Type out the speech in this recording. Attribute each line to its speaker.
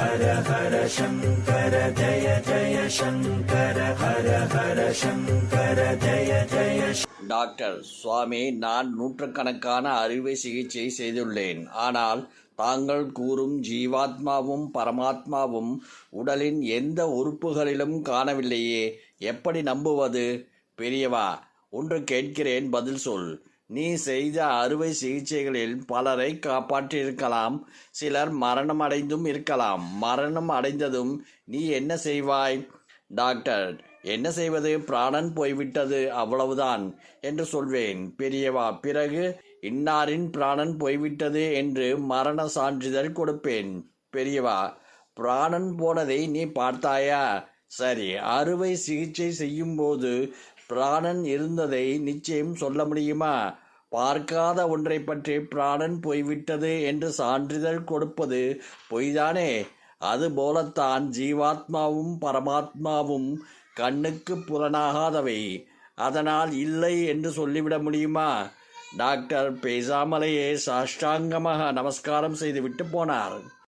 Speaker 1: ஹர ஹர சங்கர ஜய ஜய சங்கர ஹர ஹர சங்கர ஜய ஜய
Speaker 2: doctor சுவாமி நான் நூற்றுக்கணக்கான அறுவை சிகிச்சை செய்துள்ளேன். ஆனால் தாங்கள் கூறும் ஜீவாத்மாவும் பரமாத்மாவும் உடலின் எந்த உறுப்புகளிலும் காணவில்லையே. எப்படி நம்புவது? பெரியவா ஒன்று கேட்கிறேன் பதில் சொல். நீ செய்த அறுவை சிகிச்சைகளில் பலரை காப்பாற்றியிருக்கலாம். சிலர் மரணம் அடைந்தும் இருக்கலாம். மரணம் அடைந்ததும் நீ என்ன செய்வாய்? டாக்டர் என்ன செய்வது? பிராணன் போய்விட்டது அவ்வளவுதான் என்று சொல்வேன். பெரியவா பிறகு இன்னாரின் பிராணன் போய்விட்டது என்று மரண சான்றிதழ் கொடுப்பேன். பெரியவா பிராணன் போனதை நீ பார்த்தாயா? சரி அறுவை சிகிச்சை செய்யும்போது பிராணன் இருந்ததை நிச்சயம் சொல்ல முடியுமா? பார்க்காத ஒன்றை பற்றி பிராணன் போய்விட்டது என்று சான்றிதழ் கொடுப்பது பொய்தானே? அதுபோலத்தான் ஜீவாத்மாவும் பரமாத்மாவும் கண்ணுக்கு புலனாகாதவை. அதனால் இல்லை என்று சொல்லிவிட முடியுமா? டாக்டர் பேசாமலேயே சாஷ்டாங்கமாக நமஸ்காரம் செய்துவிட்டு போனார்.